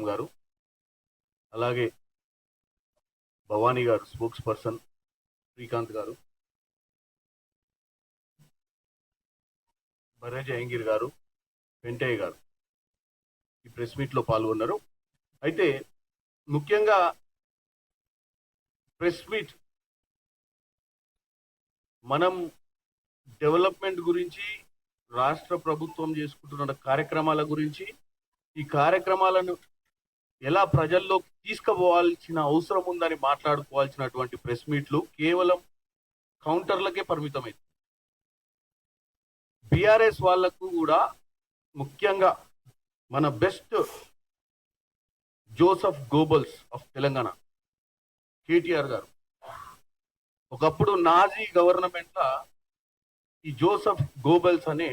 Madam గారు అలాగే భవానీ గారు స్పోక్స్ పర్సన్ శ్రీకాంత్ గారు బర్రె జయంగిర్ గారు వెంటయ్య గారు ఈ ప్రెస్ మీట్లో పాల్గొన్నారు. అయితే ముఖ్యంగా ప్రెస్ మీట్ మనం డెవలప్మెంట్ గురించి రాష్ట్ర ప్రభుత్వం చేసుకుంటున్న కార్యక్రమాల గురించి ఈ కార్యక్రమాలను ఎలా ప్రజల్లో తీసుకుపోవాల్సిన అవసరం ఉందని మాట్లాడుకోవాల్సినటువంటి ప్రెస్ మీట్లు కేవలం కౌంటర్లకే పరిమితమైంది బీఆర్ఎస్ వాళ్ళకు కూడా ముఖ్యంగా మన best Joseph Goebbels of Telangana KTR గారు. ఒకప్పుడు నాజీ గవర్నమెంట్ ఈ జోసఫ్ గోబెల్స్ అనే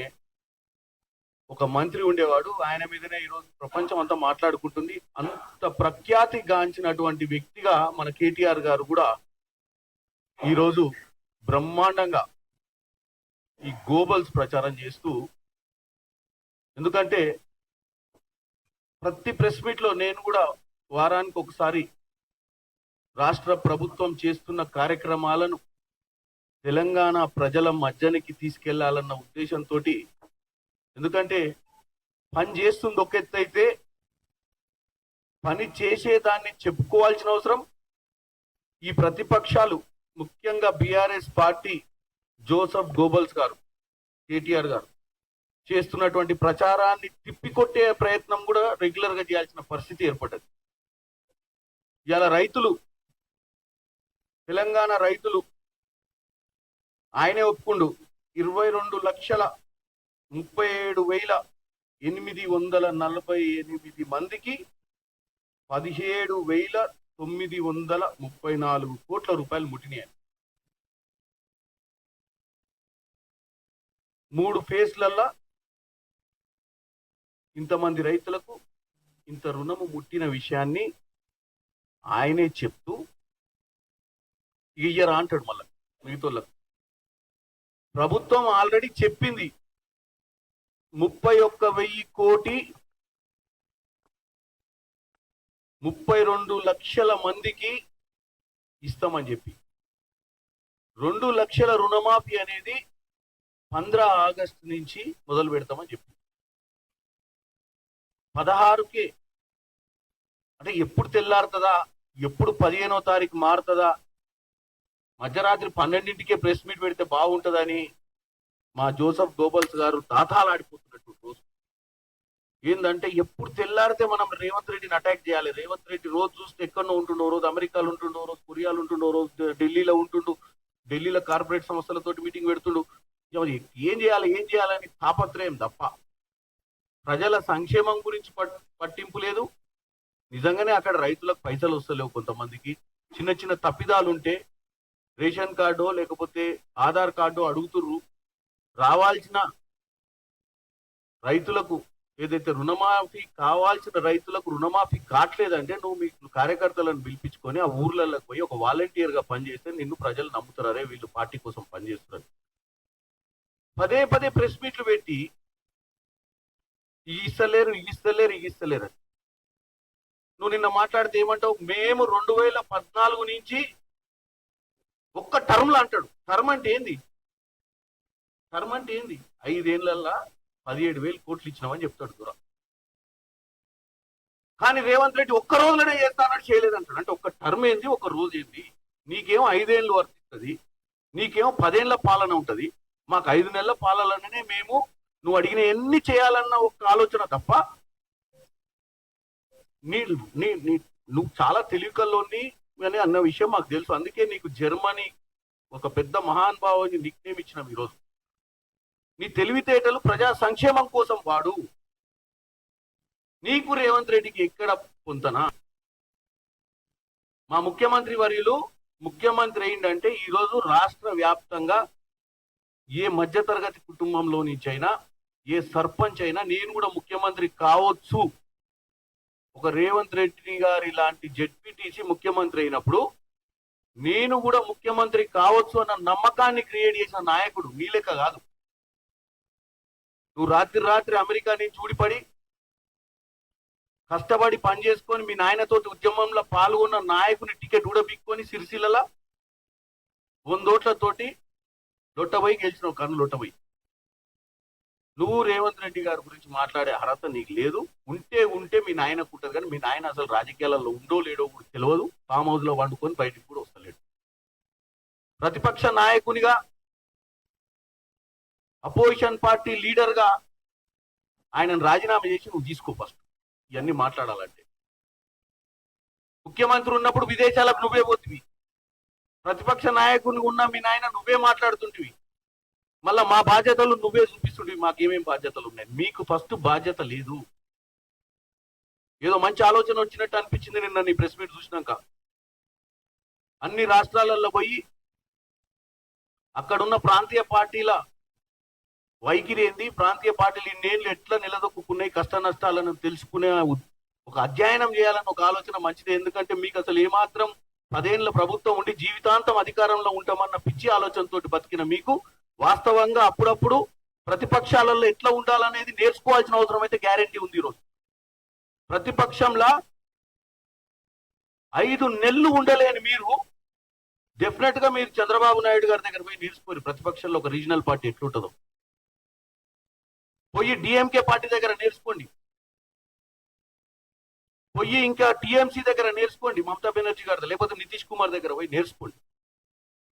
ఒక మంత్రి ఉండేవాడు. ఆయన మీదనే ఈరోజు ప్రపంచం అంతా మాట్లాడుకుంటుంది. అంత ప్రఖ్యాతి గాంచినటువంటి వ్యక్తిగా మన కేటీఆర్ గారు కూడా ఈరోజు బ్రహ్మాండంగా ఈ గోబల్స్ ప్రచారం చేస్తూ ఎందుకంటే ప్రతి ప్రెస్ మీట్లో నేను కూడా వారానికి ఒకసారి రాష్ట్ర ప్రభుత్వం చేస్తున్న కార్యక్రమాలను తెలంగాణ ప్రజల మధ్యనికి తీసుకెళ్ళాలన్న ఉద్దేశంతో ఎందుకంటే పని చేస్తుంది ఒక ఎత్తు అయితే పని చేసేదాన్ని చెప్పుకోవాల్సిన అవసరం. ఈ ప్రతిపక్షాలు ముఖ్యంగా బీఆర్ఎస్ పార్టీ జోసఫ్ గోబల్స్ గారు కేటీఆర్ గారు చేస్తున్నటువంటి ప్రచారాన్ని తిప్పికొట్టే ప్రయత్నం కూడా రెగ్యులర్గా చేయాల్సిన పరిస్థితి ఏర్పడ్డది. ఇలా రైతులు తెలంగాణ రైతులు ఆయనే ఒప్పుకుండు ఇరవై రెండు లక్షల ముప్పై ఏడు వేల ఎనిమిది వందల నలభై ఎనిమిది మందికి పదిహేడు వేల తొమ్మిది వందల ముప్పై నాలుగు కోట్ల రూపాయలు ముట్టినాయి. మూడు ఫేజ్లల్లా ఇంతమంది రైతులకు ఇంత రుణము ముట్టిన విషయాన్ని ఆయనే చెప్తూ ఇయ్యరా అంటాడు మళ్ళా మిగతోళ్ళకు. ప్రభుత్వం ఆల్రెడీ చెప్పింది ముప్పై ఒక్క వెయ్యి కోటి ముప్పై రెండు లక్షల మందికి ఇస్తామని చెప్పి. రెండు లక్షల రుణమాఫీ అనేది పంద్ర ఆగస్టు నుంచి మొదలు పెడతామని చెప్పి. పదహారుకే అంటే ఎప్పుడు తెల్లారుతుందా ఎప్పుడు పదిహేనో తారీఖు మారుతుందా మధ్యరాత్రి పన్నెండింటికే ప్రెస్ మీట్ పెడితే బాగుంటుందని మా జోసఫ్ గోబల్స్ గారు తాతాలాడిపోతున్నట్టు రోజు. ఏంటంటే ఎప్పుడు తెల్లారితే మనం రేవంత్ రెడ్డిని అటాక్ చేయాలి. రేవంత్ రెడ్డి రోజు చూస్తే ఎక్కడో ఉంటుండో రోజు అమెరికాలో ఉంటుండో రోజు కొరియాలో ఉంటుండో రోజు ఢిల్లీలో ఉంటుండు ఢిల్లీలో కార్పొరేట్ సంస్థలతోటి మీటింగ్ పెడుతుండు. ఏం చేయాలి ఏం చేయాలని తాపత్రయం తప్ప. ప్రజల సంక్షేమం గురించి పట్టింపు లేదు. నిజంగానే అక్కడ రైతులకు పైసలు వస్తలేవు కొంతమందికి. చిన్న చిన్న తప్పిదాలు ఉంటే రేషన్ కార్డో లేకపోతే ఆధార్ కార్డో అడుగుతుర్రు. రావాల్సిన రైతులకు ఏదైతే రుణమాఫీ కావాల్సిన రైతులకు రుణమాఫీ కావట్లేదంటే నువ్వు మీ కార్యకర్తలను పిలిపించుకొని ఆ ఊర్లలోకి పోయి ఒక వాలంటీర్గా పనిచేస్తే నిన్ను ప్రజలు నమ్ముతారే వీళ్ళు పార్టీ కోసం పనిచేస్తున్నారు. పదే పదే ప్రెస్ మీట్లు పెట్టి ఇస్తలేరు ఇస్తలేరు ఇస్తలేరు అని. నువ్వు నిన్న మాట్లాడితే ఏమంటావు? మేము రెండు వేల పద్నాలుగు నుంచి ఒక్క టర్మ్లో అంటాడు. టర్మ్ అంటే ఏంది? టర్మ్ అంటే ఏంది? ఐదేళ్ళల్లా పదిహేడు వేలు కోట్లు ఇచ్చినామని చెప్తాడు దూరం. కానీ రేవంత్ రెడ్డి ఒక్క రోజులోనే చేస్తానని చేయలేదంటాడు. అంటే ఒక్క టర్మ్ ఏంది? ఒక రోజు ఏంది? నీకేమో ఐదేళ్ళు వర్తిస్తుంది నీకేమో పదేళ్ళ పాలన ఉంటుంది మాకు ఐదు నెలల పాలననే మేము నువ్వు అడిగిన ఎన్ని చేయాలన్న ఒక ఆలోచన తప్ప నీ నీ నీ నువ్వు చాలా తెలివికల్లోని అని అన్న విషయం మాకు తెలుసు. అందుకే నీకు జర్మనీ ఒక పెద్ద మహానుభావుని నిక్నేమ్ ఇచ్చినాం ఈరోజు. నీ తెలివితేటలు ప్రజా సంక్షేమం కోసం వాడు. నీకు రేవంత్ రెడ్డికి ఎక్కడ పొంతనా? మా ముఖ్యమంత్రి వర్యులు ముఖ్యమంత్రి ఏంటంటే ఈరోజు రాష్ట్ర వ్యాప్తంగా ఏ మధ్యతరగతి కుటుంబంలో నుంచి అయినా ఏ సర్పంచ్ అయినా నేను కూడా ముఖ్యమంత్రి కావచ్చు. ఒక రేవంత్ రెడ్డి గారి లాంటి జడ్పీటీసీ ముఖ్యమంత్రి అయినప్పుడు నేను కూడా ముఖ్యమంత్రి కావచ్చు అన్న నమ్మకాన్ని క్రియేట్ చేసిన నాయకుడు మీ లెక్క కాదు. నువ్వు రాత్రి రాత్రి అమెరికా నుంచి ఊడిపడి కష్టపడి పని చేసుకొని మీ నాయనతోటి ఉద్యమంలో పాల్గొన్న నాయకుని టికెట్ కూడా బిక్కొని సిరిసిల్ల వందోట్లతోటి లొట్టబోయి గెలిచినావు కన్ను లొట్టబోయి. నువ్వు రేవంత్ రెడ్డి గారి గురించి మాట్లాడే అర్హత నీకు లేదు. ఉంటే ఉంటే మీ నాయన ఉంటుంది కానీ మీ నాయన అసలు రాజకీయాలలో ఉండో లేడో కూడా తెలియదు ఫామ్ హౌస్లో వండుకొని బయటికి కూడా వస్తలేడు. ప్రతిపక్ష నాయకునిగా అపోజిషన్ పార్టీ లీడర్గా ఆయనను రాజీనామా చేసి నువ్వు తీసుకో ఫస్ట్. ఇవన్నీ మాట్లాడాలంటే. ముఖ్యమంత్రి ఉన్నప్పుడు విదేశాలకు నువ్వే పోతివి. ప్రతిపక్ష నాయకుని ఉన్న మీ నాయన నువ్వే మాట్లాడుతుంటివి. మళ్ళా మా బాధ్యతలు నువ్వే చూపిస్తుంటివి. మాకేమేం బాధ్యతలు ఉన్నాయి? మీకు ఫస్ట్ బాధ్యత లేదు. ఏదో మంచి ఆలోచన వచ్చినట్టు అనిపించింది నిన్న నీ ప్రెస్ మీట్ చూసినాక. అన్ని రాష్ట్రాలలో పోయి అక్కడున్న ప్రాంతీయ పార్టీల వైఖరి ఏంది ప్రాంతీయ పార్టీలు ఇన్నేళ్ళు ఎట్లా నిలదొక్కున్నాయి కష్ట నష్టాలను తెలుసుకునే ఒక అధ్యయనం చేయాలని ఒక ఆలోచన మంచిది. ఎందుకంటే మీకు అసలు ఏమాత్రం పదేళ్ళ ప్రభుత్వం ఉండి జీవితాంతం అధికారంలో ఉంటామన్న పిచ్చి ఆలోచనతో బతికిన మీకు వాస్తవంగా అప్పుడప్పుడు ప్రతిపక్షాలలో ఎట్లా ఉండాలనేది నేర్చుకోవాల్సిన అవసరం అయితే గ్యారెంటీ ఉంది ఈరోజు. ప్రతిపక్షంలా ఐదు నెలలు ఉండలేని మీరు డెఫినెట్గా మీరు చంద్రబాబు నాయుడు గారి దగ్గర పోయి నేర్చుకోరు ప్రతిపక్షంలో ఒక రీజనల్ పార్టీ ఎట్లుంటుందో. పోయి డిఎంకే పార్టీ దగ్గర నేర్చుకోండి. పోయి ఇంకా టిఎంసీ దగ్గర నేర్చుకోండి మమతా బెనర్జీ గారి లేకపోతే నితీష్ కుమార్ దగ్గర పోయి నేర్చుకోండి.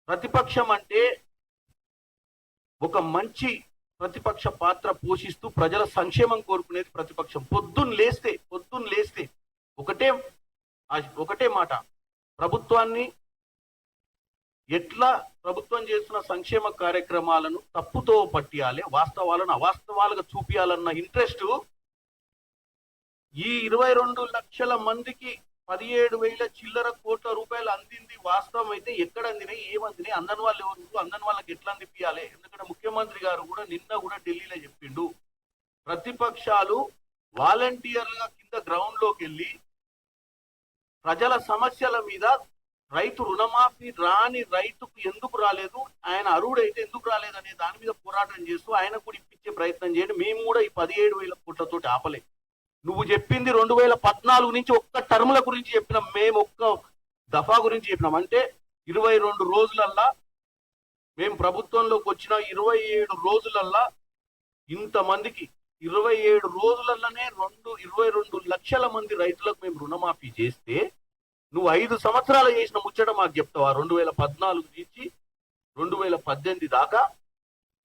ప్రతిపక్షం అంటే ఒక మంచి ప్రతిపక్ష పాత్ర పోషిస్తూ ప్రజల సంక్షేమం కోరుకునేది ప్రతిపక్షం. పొద్దున్న లేస్తే పొద్దున్న లేస్తే ఒకటే ఒకటే మాట. ప్రభుత్వాన్ని ఎట్లా ప్రభుత్వం చేస్తున్న సంక్షేమ కార్యక్రమాలను తప్పుతో పట్టియాలి వాస్తవాలను అవాస్తవాలుగా చూపియాలన్న ఇంట్రెస్ట్ ఈ ఇరవై రెండు లక్షల మందికి పదిహేడు వేల చిల్లర కోట్ల రూపాయలు అందింది వాస్తవం అయితే ఎక్కడ అందినాయి ఏమందినాయి అందని వాళ్ళు ఎవరు అందని వాళ్ళకి ఎట్లా అందిపియాలి? ఎందుకంటే ముఖ్యమంత్రి గారు కూడా నిన్న కూడా ఢిల్లీలో చెప్పిండు. ప్రతిపక్షాలు వాలంటీర్లుగా కింద గ్రౌండ్లోకి వెళ్ళి ప్రజల సమస్యల మీద రైతు రుణమాఫీ రాని రైతుకు ఎందుకు రాలేదు? ఆయన అరువుడైతే ఎందుకు రాలేదు అనే దాని మీద పోరాటం చేస్తూ ఆయన కూడా ఇప్పించే ప్రయత్నం చేయండి. మేము కూడా ఈ పదిహేడు వేల కోట్లతోటి ఆపలే. నువ్వు చెప్పింది రెండు వేల పద్నాలుగు నుంచి ఒక్క టర్ముల గురించి చెప్పినాం మేము ఒక్క దఫా గురించి చెప్పినాం. అంటే ఇరవై రెండు రోజులల్లా మేము ప్రభుత్వంలోకి వచ్చిన ఇరవై ఏడు రోజులల్లా ఇంతమందికి ఇరవై ఏడు రోజులల్లనే రెండు ఇరవై రెండు లక్షల మంది రైతులకు మేము రుణమాఫీ చేస్తే నువ్వు ఐదు సంవత్సరాలు చేసిన ముచ్చట మాకు చెప్తావా. రెండు వేల పద్నాలుగు నుంచి రెండు వేల పద్దెనిమిది దాకా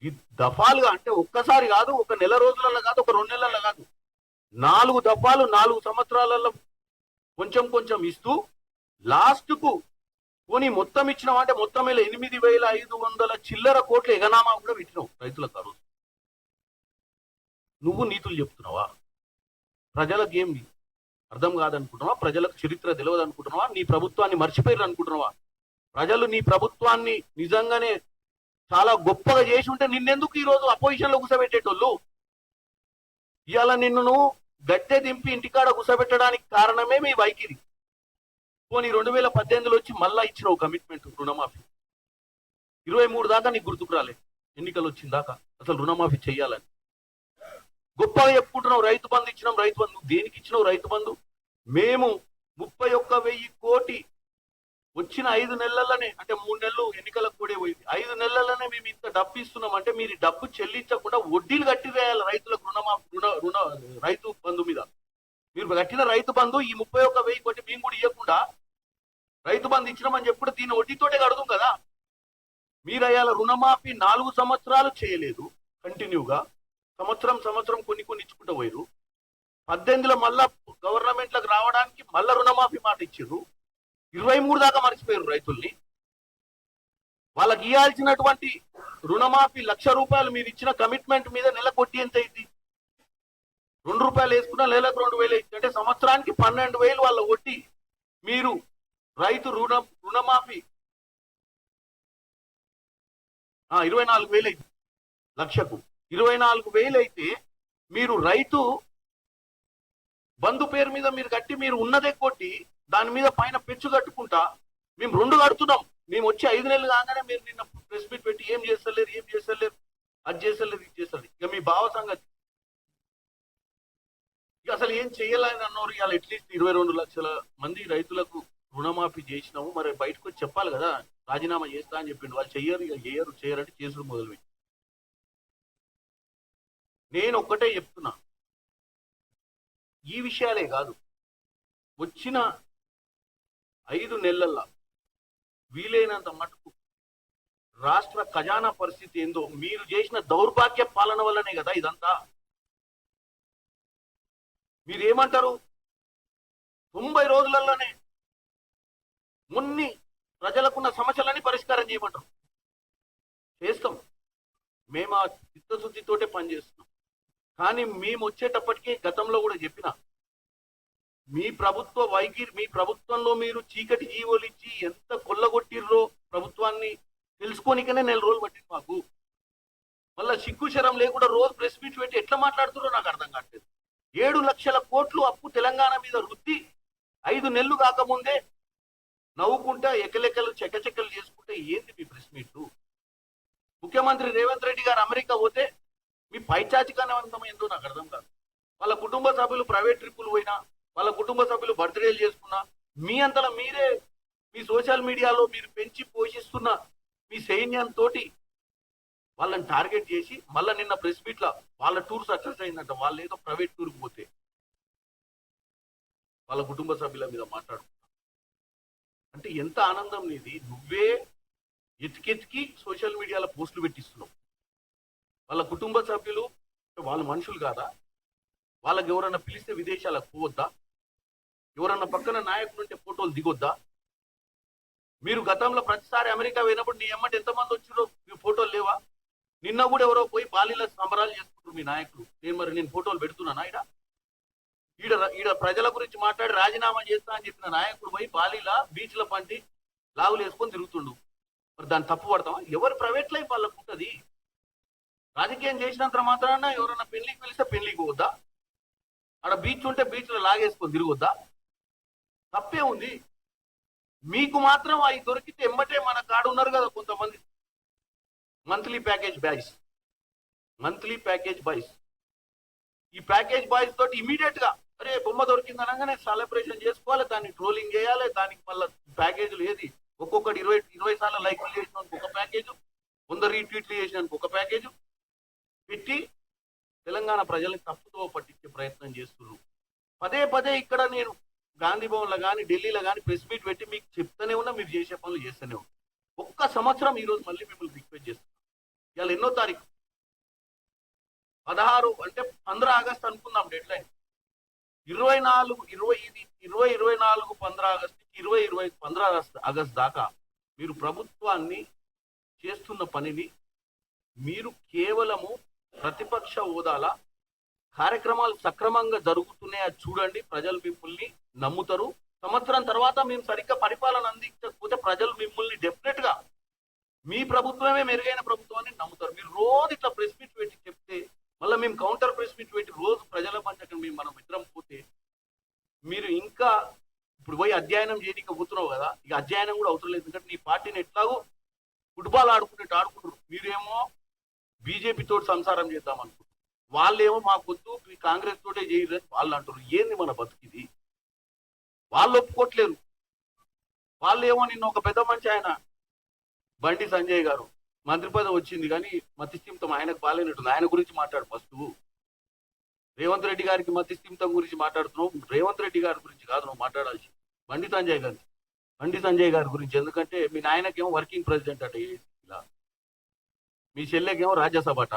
ఈ దఫాలుగా అంటే ఒక్కసారి కాదు ఒక నెల రోజులలో కాదు ఒక రెండు నెలల్లో కాదు. నాలుగు దఫాలు నాలుగు సంవత్సరాలలో కొంచెం కొంచెం ఇస్తూ లాస్ట్కు పోనీ మొత్తం ఇచ్చినాం అంటే మొత్తం వేల ఎనిమిది వేల ఐదు వందల చిల్లర కోట్ల ఎగనామా కూడా పెట్టినావు రైతులకు ఆ రోజు. నువ్వు నీతులు చెప్తున్నావా? ప్రజలకు ఏం అర్థం కాదనుకుంటున్నావా? ప్రజలకు చరిత్ర తెలియదు అనుకుంటున్నావా నీ ప్రభుత్వాన్ని మర్చిపోయారు అనుకుంటున్నావా ప్రజలు నీ ప్రభుత్వాన్ని నిజంగానే చాలా గొప్పగా చేసి ఉంటే నిన్నెందుకు ఈ రోజు అపోజిషన్లో కూర్చోబెట్టేటోళ్ళు ఇవాళ నిన్ను నువ్వు గద్దె దింపి ఇంటికాడ కూర్చోబెట్టడానికి కారణమే మీ వైఖరి. పోనీ రెండు వేల పద్దెనిమిదిలో వచ్చి మళ్ళా ఇచ్చిన ఒక కమిట్మెంట్ రుణమాఫీ. ఇరవై మూడు దాకా నీకు గుర్తుకు రాలేదు ఎన్నికలు వచ్చిన దాకా. అసలు రుణమాఫీ చేయాలని గొప్పగా చెప్పుకుంటున్నావు రైతు బంధు ఇచ్చినాం రైతు బంధు. నువ్వు దేనికి ఇచ్చినావు రైతు బంధు? మేము ముప్పై ఒక్క వెయ్యి కోటి వచ్చిన ఐదు నెలలనే అంటే మూడు నెలలు ఎన్నికలకు కూడా పోయింది. ఐదు నెలలనే మేము ఇంత డబ్బు ఇస్తున్నాం అంటే మీరు డబ్బు చెల్లించకుండా వడ్డీలు కట్టివేయాలి రైతులకు రుణమా రుణ రుణ రైతు బంధు మీద. మీరు కట్టిన రైతు బంధు ఈ ముప్పై ఒక్క వెయ్యి కోటి మేము కూడా ఇవ్వకుండా రైతు బంధు ఇచ్చినామని చెప్పుడు దీన్ని వడ్డీతోటే కడదాం కదా. మీరు అయ్యాల రుణమాఫీ నాలుగు సంవత్సరాలు చేయలేదు కంటిన్యూగా. సంవత్సరం సంవత్సరం కొన్ని కొన్ని ఇచ్చుకుంటూ పోయారు పద్దెనిమిదిలో మళ్ళా గవర్నమెంట్లకు రావడానికి మళ్ళా రుణమాఫీ మాట ఇచ్చారు ఇరవై మూడు దాకా మర్చిపోయారు రైతుల్ని. వాళ్ళకి ఇవ్వాల్సినటువంటి రుణమాఫీ లక్ష రూపాయలు మీరు ఇచ్చిన కమిట్మెంట్ మీద నెల కొట్టి ఎంత అయింది? రెండు రూపాయలు వేసుకున్నా నెలకు రెండు వేలు అయింది. అంటే సంవత్సరానికి పన్నెండు వేలు వాళ్ళ కొట్టి మీరు రైతు రుణ రుణమాఫీ. ఇరవై నాలుగు వేలు అయింది లక్షకు. ఇరవై నాలుగు వేలు అయితే మీరు రైతు బంధు పేరు మీద మీరు కట్టి మీరు ఉన్నదే కొట్టి దాని మీద పైన పెచ్చు కట్టుకుంటా మేము రెండు కడుతున్నాం. మేము వచ్చి ఐదు నెలలు కాగానే మీరు నిన్న ప్రెస్ మీట్ పెట్టి ఏం చేస్తలేరు ఏం చేస్తలేరు అది చేస్తలేదు ఇది చేస్తలేదు ఇక మీ భావ సంగతి. ఇక అసలు ఏం చేయాలని అన్నారు ఇవాళ అట్లీస్ట్ ఇరవై రెండు లక్షల మంది రైతులకు రుణమాఫీ చేసినాము. మరి బయటకు వచ్చి చెప్పాలి కదా రాజీనామా చేస్తా అని చెప్పిండు. వాళ్ళు చెయ్యరు ఇక చేయరు చేయరంటే చేసుడు మొదలుపెట్టి నేను ఒక్కటే చెప్తున్నా. ఈ విషయాలే కాదు. వచ్చిన ఐదు నెలల్లో వీలైనంత మటుకు రాష్ట్ర ఖజానా పరిస్థితి ఏందో మీరు చేసిన దౌర్భాగ్య పాలన వల్లనే కదా ఇదంతా. మీరేమంటారు? తొంభై రోజులలోనే మున్ని ప్రజలకున్న సమస్యలన్నీ పరిష్కారం చేయమంటారు. చేస్తాం. మేము ఆ చిత్తశుద్ధితోటే పనిచేస్తున్నాం. కానీ మేము వచ్చేటప్పటికి గతంలో కూడా చెప్పిన. మీ ప్రభుత్వ వైఖరి మీ ప్రభుత్వంలో మీరు చీకటి జీవోలు ఇచ్చి ఎంత కొల్లగొట్టిర్రో ప్రభుత్వాన్ని తెలుసుకోనికనే నెల రోజులు పట్టింది మాకు. మళ్ళా సిగ్గు శరం లేకుండా రోజు ప్రెస్ మీట్ పెట్టి ఎట్లా మాట్లాడుతున్నారో నాకు అర్థం కావట్లేదు. ఏడు లక్షల కోట్లు అప్పు తెలంగాణ మీద వృత్తి ఐదు నెలలు కాకముందే నవ్వుకుంటా ఎకలెక్కలు చెక్కచెక్కలు చేసుకుంటే ఏంది మీ ప్రెస్ మీట్లు? ముఖ్యమంత్రి రేవంత్ రెడ్డి గారు అమెరికా పోతే మీ పైచాచికానవంతం ఏందో నాకు అర్థం కాదు. వాళ్ళ కుటుంబ సభ్యులు ప్రైవేట్ ట్రిప్పులు పోయినా వాళ్ళ కుటుంబ సభ్యులు బర్త్డేలు చేసుకున్నా మీ అంతలా మీరే మీ సోషల్ మీడియాలో మీరు పెంచి పోషిస్తున్న మీ సైన్యంతో వాళ్ళని టార్గెట్ చేసి మళ్ళీ నిన్న ప్రెస్ మీట్లో వాళ్ళ టూర్ సక్సెస్ అయిందంట వాళ్ళు ఏదో ప్రైవేట్ టూర్కి పోతే వాళ్ళ కుటుంబ సభ్యుల మీద మాట్లాడుకున్నా అంటే ఎంత ఆనందం నీది. నువ్వే ఎతికెతికి సోషల్ మీడియాలో పోస్టులు పెట్టిస్తున్నావు. వాళ్ళ కుటుంబ సభ్యులు వాళ్ళ మనుషులు కాదా? వాళ్ళకి ఎవరన్నా పిలిస్తే విదేశాలకు పోవద్దా? ఎవరన్నా పక్కన నాయకులు ఉంటే ఫోటోలు దిగొద్దా? మీరు గతంలో ప్రతిసారి అమెరికా పోయినప్పుడు నీ ఎమ్మటి ఎంతమంది వచ్చిరో మీ ఫోటోలు లేవా? నిన్న కూడా ఎవరో పోయి బాలీల సంబరాలు చేసుకుంటారు మీ నాయకులు. నేను మరి నేను ఫోటోలు పెడుతున్నానా ఈడ? ఈడ ఈడ ప్రజల గురించి మాట్లాడి రాజీనామా చేస్తా అని చెప్పిన నాయకుడు పోయి బాలీల బీచ్ల పంటి లాగులు వేసుకొని తిరుగుతుండు. మరి దాన్ని తప్పు పడతామా ఎవరు ప్రైవేట్ లైఫ్ వాళ్ళకు ఉంటుంది? రాజకీయం చేసినంత మాత్రాన ఎవరైనా పెళ్ళికి పిలిస్తే పెళ్ళికి పోద్దా ఆడ బీచ్ ఉంటే బీచ్లో లాగేసుకొని తిరగొద్దా? తప్పే ఉంది. మీకు మాత్రం అవి దొరికితే ఎమ్మటే మన కాడు ఉన్నారు కదా కొంతమంది. Monthly package boys monthly package boys ఈ ప్యాకేజ్ బాయ్స్ తోటి ఇమీడియట్గా అరే బొమ్మ దొరికింది అనగానే సెలబ్రేషన్ చేసుకోవాలి దాన్ని ట్రోలింగ్ చేయాలి దానికి మళ్ళీ ప్యాకేజీలు ఏది? ఒక్కొక్కటి ఇరవై ఇరవై సార్లు లైక్లు చేసిన ఒక ప్యాకేజ్ వంద రీట్వీట్లు చేసిన ఒక ప్యాకేజ్ పెట్టి తెలంగాణ ప్రజల్ని తప్పుతో పట్టించే ప్రయత్నం చేస్తున్నారు. పదే పదే ఇక్కడ నేను గాంధీ భవన్లో కానీ ఢిల్లీలో కానీ ప్రెస్ మీట్ పెట్టి మీకు చెప్తూనే ఉన్నా మీరు చేసే పనులు చేస్తూనే ఉన్నా. ఒక్క సంవత్సరం ఈ రోజు మళ్ళీ మిమ్మల్ని రిక్వెస్ట్ చేస్తున్నాను ఇవాళ ఎన్నో తారీఖు? పదహారు అంటే పంద్రా ఆగస్ట్ అనుకుందాం డెడ్ లైన్ ఇరవై నాలుగు ఇరవై ఇది ఇరవై ఇరవై నాలుగు పంద్రా ఆగస్ట్ ఇరవై ఇరవై పంద్రా ఆగస్ట్ ఆగస్ట్ దాకా మీరు ప్రభుత్వాన్ని చేస్తున్న పనిని మీరు కేవలము ప్రతిపక్ష హోదాల కార్యక్రమాలు సక్రమంగా జరుగుతున్నాయా. చూడండి ప్రజలు మిమ్మల్ని నమ్ముతారు. సంవత్సరం తర్వాత మేము సరిగ్గా పరిపాలన అందించకపోతే ప్రజలు మిమ్మల్ని డెఫినెట్గా మీ ప్రభుత్వమే మెరుగైన ప్రభుత్వాన్ని నమ్ముతారు. మీరు రోజు ఇట్లా ప్రెస్ మీట్ పెట్టి చెప్తే మళ్ళీ మేము కౌంటర్ ప్రెస్ మీట్ పెట్టి రోజు ప్రజల పంచక మేము మనం ఇద్దరం పోతే మీరు ఇంకా ఇప్పుడు పోయి అధ్యయనం చేయడానికి పోతున్నావు కదా ఇక అధ్యయనం కూడా అవసరం లేదు. ఎందుకంటే నీ పార్టీని ఎట్లాగో ఫుట్బాల్ ఆడుకునేట్టు ఆడుకుంటారు. మీరేమో బీజేపీ తోటి సంసారం చేద్దాం అనుకుంటున్నారు. వాళ్ళేమో మాకొద్దు మీ కాంగ్రెస్ తోటే చేయలేదు వాళ్ళు అంటారు ఏంది మన బతుకిది వాళ్ళు ఒప్పుకోట్లేరు. వాళ్ళేమో నిన్న ఒక పెద్ద మంచి ఆయన బండి సంజయ్ గారు మంత్రి పదవి వచ్చింది కానీ మతిస్థిమితం ఆయనకు బాగాలేనట్టుంది ఆయన గురించి మాట్లాడు ఫస్ట్. రేవంత్ రెడ్డి గారికి మతిస్థిమితం గురించి మాట్లాడుతున్నావు. రేవంత్ రెడ్డి గారి గురించి కాదు నువ్వు మాట్లాడాల్సి బండి సంజయ్ గారి బండి సంజయ్ గారి గురించి. ఎందుకంటే మీ నాయనకేమో వర్కింగ్ ప్రెసిడెంట్ అట మీ చెల్లెకేమో రాజ్యసభ అట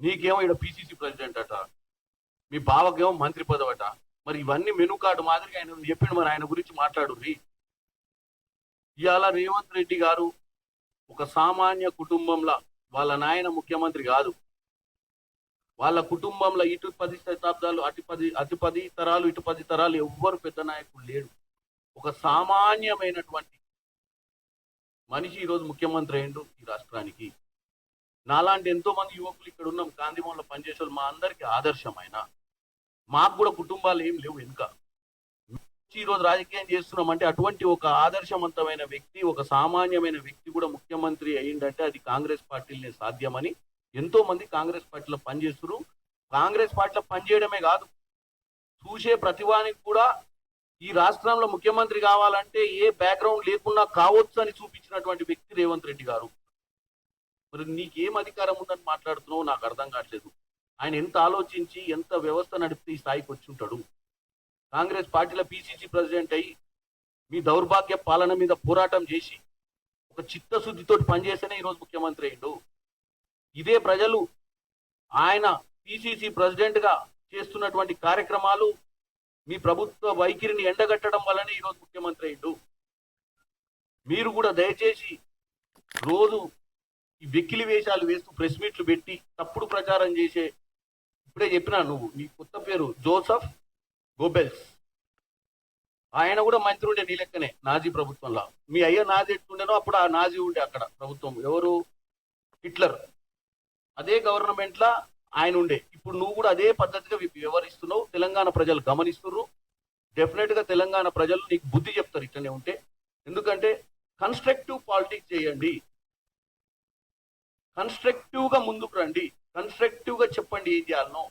నీకేమో ఇక్కడ పిసిసి ప్రెసిడెంట్ అట మీ బావకేమో మంత్రి పదవి అట మరి ఇవన్నీ మెనూ కార్డు మాదిరిగా ఆయన చెప్పిండు మరి ఆయన గురించి మాట్లాడు ఇవాళ రేవంత్ రెడ్డి గారు ఒక సామాన్య కుటుంబంలో వాళ్ళ నాయన ముఖ్యమంత్రి కాదు. వాళ్ళ కుటుంబంలో ఇటు పది శతాబ్దాలు అటు పది అటు పది తరాలు ఇటు పది తరాలు ఎవ్వరు పెద్ద నాయకుడు లేడు ఒక సామాన్యమైనటువంటి మనిషి ఈరోజు ముఖ్యమంత్రి అయిండు ఈ రాష్ట్రానికి. నాలాంటి ఎంతో మంది యువకులు ఇక్కడ ఉన్నాం. గాంధీభవన్లో పనిచేసే వాళ్ళు మా అందరికి ఆదర్శమైన. మాకు కూడా కుటుంబాలు ఏం లేవు వెనుక. ఈ రోజు రాజకీయం చేస్తున్నామంటే అటువంటి ఒక ఆదర్శవంతమైన వ్యక్తి ఒక సామాన్యమైన వ్యక్తి కూడా ముఖ్యమంత్రి అయ్యిందంటే అది కాంగ్రెస్ పార్టీలనే సాధ్యమని ఎంతో మంది కాంగ్రెస్ పార్టీలో పనిచేస్తున్నారు. కాంగ్రెస్ పార్టీలో పనిచేయడమే కాదు చూసే ప్రతివానికి కూడా ఈ రాష్ట్రంలో ముఖ్యమంత్రి కావాలంటే ఏ బ్యాక్గ్రౌండ్ లేకుండా కావచ్చు అని చూపించినటువంటి వ్యక్తి రేవంత్ రెడ్డి గారు. మరి నీకేం అధికారం ఉందని మాట్లాడుతున్నావు నాకు అర్థం కావట్లేదు. ఆయన ఎంత ఆలోచించి ఎంత వ్యవస్థ నడిపితే ఈ స్థాయికి వచ్చి ఉంటాడు కాంగ్రెస్ పార్టీల పిసిసి ప్రెసిడెంట్ అయ్యి మీ దౌర్భాగ్య పాలన మీద పోరాటం చేసి ఒక చిత్తశుద్ధితో పనిచేస్తేనే ఈరోజు ముఖ్యమంత్రి అయిండు ఇదే ప్రజలు ఆయన పిసిసి ప్రెసిడెంట్గా చేస్తున్నటువంటి కార్యక్రమాలు మీ ప్రభుత్వ వైఖరిని ఎండగట్టడం వల్లనే ఈరోజు ముఖ్యమంత్రి అయిండు మీరు కూడా దయచేసి రోజు ఈ వెక్కిలి వేషాలు వేస్తూ ప్రెస్ మీట్లు పెట్టి తప్పుడు ప్రచారం చేసే ఇప్పుడే చెప్పినా నువ్వు. నీ కొత్త పేరు జోసఫ్ గోబెల్స్. ఆయన కూడా మంత్రి ఉండే నీ లెక్కనే నాజీ ప్రభుత్వంలో. మీ అయ్య నాజీ ఎట్టుండేనో అప్పుడు ఆ నాజీ ఉండే అక్కడ ప్రభుత్వం. ఎవరు? హిట్లర్. అదే గవర్నమెంట్ లా ఆయన ఉండే. ఇప్పుడు నువ్వు కూడా అదే పద్ధతిగా వ్యవహరిస్తున్నావు. తెలంగాణ ప్రజలు గమనిస్తున్నారు డెఫినెట్గా తెలంగాణ ప్రజలు నీకు బుద్ధి చెప్తారు ఇట్లనే ఉంటే. ఎందుకంటే కన్స్ట్రక్టివ్ పాలిటిక్స్ చేయండి. కన్స్ట్రక్టివ్గా ముందుకు రండి. కన్స్ట్రక్టివ్గా చెప్పండి ఏం చేయాలనో.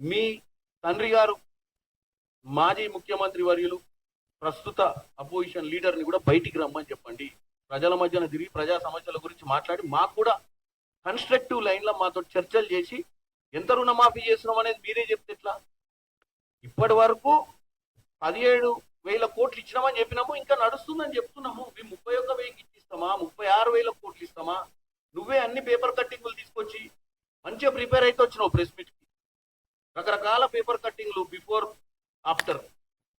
మీ తండ్రి గారు మాజీ ముఖ్యమంత్రి వర్యులు ప్రస్తుత అపోజిషన్ లీడర్ని కూడా బయటికి రమ్మని చెప్పండి. ప్రజల మధ్యన తిరిగి ప్రజా సమస్యల గురించి మాట్లాడి మాకు కూడా కన్స్ట్రక్టివ్ లైన్లో మాతో చర్చలు చేసి ఎంత రుణమాఫీ చేస్తున్నాం అనేది మీరే చెప్తే ఎట్లా? ఇప్పటి వరకు పదిహేడు వేల కోట్లు ఇచ్చినామని చెప్పినాము ఇంకా నడుస్తుందని చెప్తున్నాము. మేము ముప్పై ఒక్క వెయ్యికి ఇచ్చిస్తామా? ముప్పై ఆరు వేల కోట్లు ఇస్తామా నువ్వే అన్ని పేపర్ కట్టింగ్లు తీసుకొచ్చి మంచిగా ప్రిపేర్ అయితే వచ్చినావు ప్రెస్ మీట్కి. రకరకాల paper కట్టింగ్లు before after.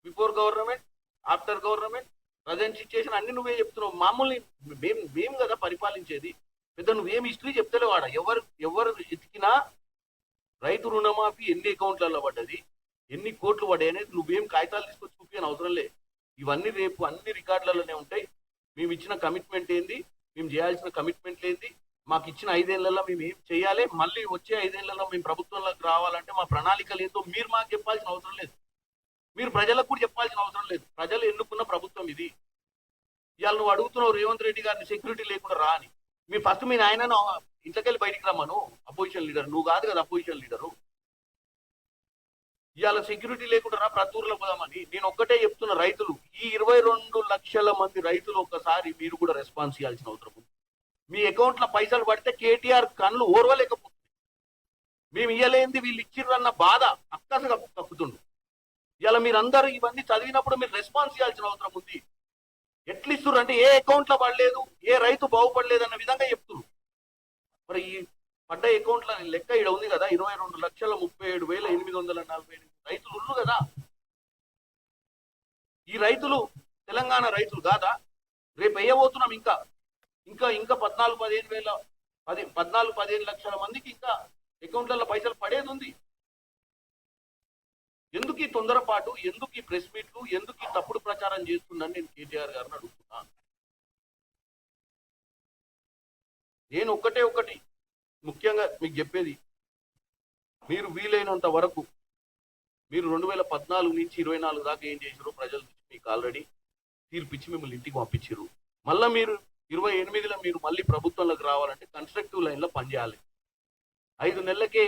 Before government after government present situation అన్ని నువ్వే చెప్తున్నావు. మామూలు మేము మేము కదా పరిపాలించేది. పెద్ద నువ్వేం హిస్టరీ చెప్తలేవు ఆడ. ఎవరు ఎవరు ఎతికినా రైతు రుణమాఫీ ఎన్ని అకౌంట్లలో పడ్డది ఎన్ని కోట్లు పడ్డాయి అనేది నువ్వేం కాగితాలు తీసుకొచ్చి చూపించని అవసరం లే. ఇవన్నీ రేపు అన్ని రికార్డులలోనే ఉంటాయి. మేము ఇచ్చిన కమిట్మెంట్ ఏంది? మేము చేయాల్సిన కమిట్మెంట్ ఏంది? మాకు ఇచ్చిన ఐదేళ్ళలో మేము ఏం చేయాలి? మళ్ళీ వచ్చే ఐదేళ్ళలో మేము ప్రభుత్వంలోకి రావాలంటే మా ప్రణాళికలు ఏంటో మీరు మాకు చెప్పాల్సిన అవసరం లేదు. మీరు ప్రజలకు కూడా చెప్పాల్సిన అవసరం లేదు. ప్రజలు ఎన్నుకున్న ప్రభుత్వం ఇది. ఇవాళ నువ్వు అడుగుతున్నావు రేవంత్ రెడ్డి గారిని సెక్యూరిటీ లేకుండా రా అని. మీ ఫస్ట్ మీ నాయనను ఇంట్లోకెళ్ళి బయటికి రమ్మను అపోజిషన్ లీడర్ నువ్వు కాదు కదా అపోజిషన్ లీడరు ఇవాళ సెక్యూరిటీ లేకుండా రా ప్రతూరులో పోదామని. నేను ఒక్కటే చెప్తున్న రైతులు ఈ ఇరవై రెండు లక్షల మంది రైతులు ఒక్కసారి మీరు కూడా రెస్పాన్స్ ఇవ్వాల్సిన అవసరం ఉంది. మీ అకౌంట్లో పైసలు పడితే కేటీఆర్ కళ్ళు ఓర్వలేకపోతుంది. మేము ఇయ్యలేంది వీళ్ళు ఇచ్చిర్రన్న బాధ అక్కసగా తప్పుతుండు ఇలా మీరందరూ ఇవన్నీ చదివినప్పుడు మీరు రెస్పాన్స్ ఇవ్వాల్సిన అవసరం ఉంది. ఎట్లిస్తున్నారు అంటే ఏ అకౌంట్లో పడలేదు ఏ రైతు బాగుపడలేదు అన్న విధంగా చెప్తున్నారు మరి ఈ పడ్డ అకౌంట్ల లెక్క ఇక్కడ ఉంది కదా ఇరవై రెండు లక్షల ముప్పై ఏడు వేల ఎనిమిది వందల నలభై ఎనిమిది రైతులు ఉన్నారు కదా. ఈ రైతులు తెలంగాణ రైతులు కాదా? రేపు వేయబోతున్నాం ఇంకా. ఇంకా ఇంకా పద్నాలుగు పదిహేను వేల పది పద్నాలుగు పదిహేను లక్షల మందికి ఇంకా అకౌంట్లలో పైసలు పడేది ఉంది. ఎందుకు ఈ తొందరపాటు ఎందుకు ఈ ప్రెస్ మీట్లు ఎందుకు ఈ తప్పుడు ప్రచారం చేస్తుందని నేను కేటీఆర్ గారిని అడుగుతున్నాను. నేను ఒక్కటే ఒకటి ముఖ్యంగా మీకు చెప్పేది మీరు వీలైనంత వరకు మీరు రెండు వేల పద్నాలుగు నుంచి ఇరవై నాలుగు దాకా ఏం చేశారో ప్రజలు మీకు ఆల్రెడీ తీర్పిచ్చి మిమ్మల్ని ఇంటికి పంపించారు మళ్ళీ మీరు ఇరవై ఎనిమిదిలో మీరు మళ్ళీ ప్రభుత్వంలోకి రావాలంటే కన్స్ట్రక్టివ్ లైన్లో పనిచేయాలి. ఐదు నెలలకే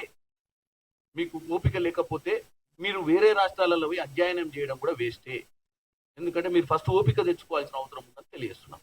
మీకు ఓపిక లేకపోతే మీరు వేరే రాష్ట్రాలలో పోయి అధ్యయనం చేయడం కూడా వేస్టే ఎందుకంటే మీరు ఫస్ట్ ఓపిక తెచ్చుకోవాల్సిన అవసరం ఉందని తెలియజేస్తున్నాం.